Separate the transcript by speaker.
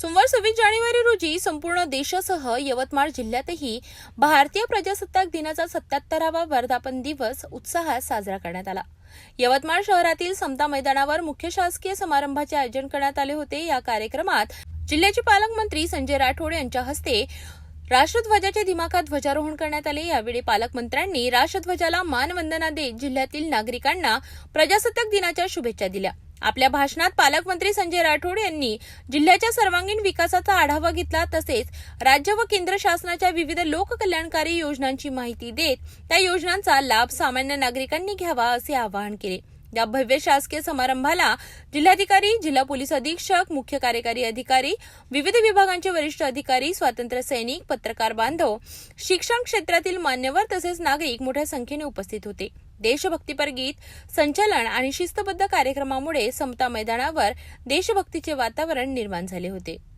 Speaker 1: सोमवार सव्वीस जानेवारी रोजी संपूर्ण देशासह यवतमाळ जिल्ह्यातही भारतीय प्रजासत्ताक दिनाचा सत्याहत्तरावा वर्धापन दिवस उत्साहात साजरा करण्यात आला. यवतमाळ शहरातील समता मैदानावर मुख्य शासकीय समारंभाचे आयोजन करण्यात आले होते. या कार्यक्रमात जिल्ह्याचे पालकमंत्री संजय राठोड यांच्या हस्ते राष्ट्रध्वजाच्या दिमाखात ध्वजारोहण करण्यात आले. यावेळी पालकमंत्र्यांनी राष्ट्रध्वजाला मानवंदना देत जिल्ह्यातील नागरिकांना प्रजासत्ताक दिनाच्या शुभेच्छा दिल्या. आपल्या भाषणात पालकमंत्री संजय राठोड यांनी जिल्ह्याच्या सर्वांगीण विकासाचा आढावा घेतला तसेच राज्य व केंद्र शासनाच्या विविध लोककल्याणकारी योजनांची माहिती देत त्या योजनांचा लाभ सामान्य नागरिकांनी घ्यावा असे आवाहन केले. या भव्य शासकीय समारंभाला जिल्हाधिकारी जिल्हा पोलीस अधीक्षक मुख्य कार्यकारी अधिकारी विविध विभागांचे वरिष्ठ अधिकारी स्वातंत्र्य सैनिक पत्रकार बांधव शिक्षण क्षेत्रातील मान्यवर तसेच नागरिक मोठ्या संख्येने उपस्थित होते. देशभक्तीपर गीत संचलन आणि शिस्तबद्ध कार्यक्रमामुळे समता मैदानावर देशभक्तीचे वातावरण निर्माण झाले होते.